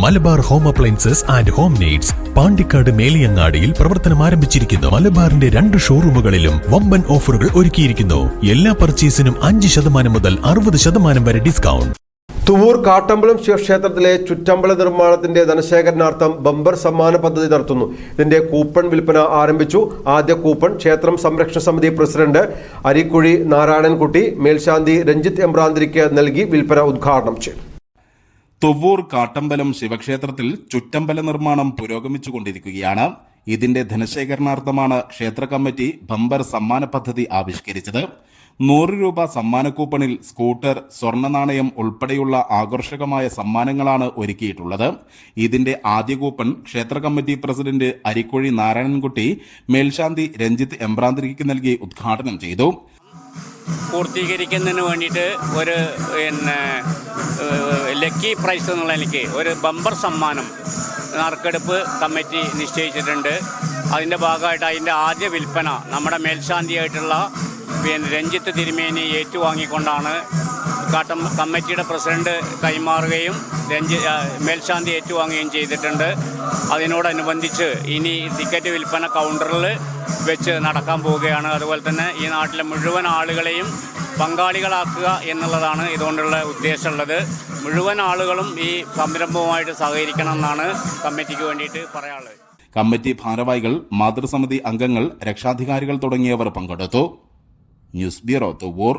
Malabar home appliances and home needs Pandikkad മേലിയങ്ങാടിയിൽ പ്രവർത്തനം ആരംഭിച്ചിരിക്കുന്നു. മലബാറിന്റെ രണ്ട് ഷോറൂമുകളിലും വമ്പൻ ഓഫറുകൾ ഒരുക്കിയിരിക്കുന്നു. എല്ലാ പർച്ചേസിനും അഞ്ച് ശതമാനം മുതൽ അറുപത് ശതമാനം വരെ ഡിസ്കൗണ്ട്. തുവൂർ കാട്ടമ്പലം ശിവക്ഷേത്രത്തിലെ ചുറ്റമ്പല നിർമ്മാണത്തിന്റെ ധനശേഖരണാർത്ഥം ബമ്പർ സമ്മാന പദ്ധതി നടത്തുന്നു. ഇതിന്റെ കൂപ്പൺ വിൽപ്പന ആരംഭിച്ചു. ആദ്യ കൂപ്പൺ ക്ഷേത്രം സംരക്ഷണ സമിതി പ്രസിഡന്റ് അരിക്കുഴി നാരായണൻകുട്ടി മേൽശാന്തി രഞ്ജിത്ത് എംബ്രാന്തിരിക്ക് നൽകി വിൽപ്പന ഉദ്ഘാടനം ചെയ്തു. തുവ്വൂർ കാട്ടമ്പലം ശിവക്ഷേത്രത്തിൽ ചുറ്റമ്പല നിർമ്മാണം പുരോഗമിച്ചുകൊണ്ടിരിക്കുകയാണ്. ഇതിന്റെ ധനശേഖരണാർത്ഥമാണ് ക്ഷേത്ര കമ്മിറ്റി ബമ്പർ സമ്മാന പദ്ധതി ആവിഷ്കരിച്ചത്. നൂറ് രൂപ സമ്മാന കൂപ്പണിൽ സ്കൂട്ടർ സ്വർണ നാണയം ഉൾപ്പെടെയുള്ള ആകർഷകമായ സമ്മാനങ്ങളാണ് ഒരുക്കിയിട്ടുള്ളത്. ഇതിന്റെ ആദ്യ കൂപ്പൺ ക്ഷേത്ര കമ്മിറ്റി പ്രസിഡന്റ് അരിക്കുഴി നാരായണൻകുട്ടി മേൽശാന്തി രഞ്ജിത്ത് എംബ്രാന്തിരിക്ക് നൽകി ഉദ്ഘാടനം ചെയ്തു. പൂർത്തീകരിക്കുന്നതിന് വേണ്ടിയിട്ട് ഒരു പിന്നെ ലക്കി പ്രൈസ് എന്നുള്ള എനിക്ക് ഒരു ബമ്പർ സമ്മാനം നറുക്കെടുപ്പ് കമ്മിറ്റി നിശ്ചയിച്ചിട്ടുണ്ട്. അതിന്റെ ഭാഗമായിട്ട് അതിന്റെ ആദ്യ വിൽപ്പന നമ്മുടെ മേൽശാന്തിയായിട്ടുള്ള പിന്നെ രഞ്ജിത്ത് തിരുമേനി ഏറ്റുവാങ്ങിക്കൊണ്ടാണ് കാട്ടം കമ്മിറ്റിയുടെ പ്രസിഡന്റ് കൈമാറുകയും രഞ്ജി മേൽശാന്തി ഏറ്റുവാങ്ങുകയും ചെയ്തിട്ടുണ്ട്. അതിനോടനുബന്ധിച്ച് ഇനി ടിക്കറ്റ് വിൽപ്പന കൗണ്ടറിൽ വെച്ച് നടക്കാൻ പോവുകയാണ്. അതുപോലെ തന്നെ ഈ നാട്ടിലെ മുഴുവൻ ആളുകളെയും പങ്കാളികളാക്കുക എന്നുള്ളതാണ് ഇതുകൊണ്ടുള്ള ഉദ്ദേശമുള്ളത്. മുഴുവൻ ആളുകളും ഈ സംരംഭവുമായിട്ട് സഹകരിക്കണം എന്നാണ് കമ്മിറ്റിക്ക് വേണ്ടിയിട്ട് പറയാനുള്ളത്. കമ്മിറ്റി ഭാരവാഹികൾ മാതൃസമിതി അംഗങ്ങൾ രക്ഷാധികാരികൾ തുടങ്ങിയവർ പങ്കെടുത്തു. News bureau Thuvvur.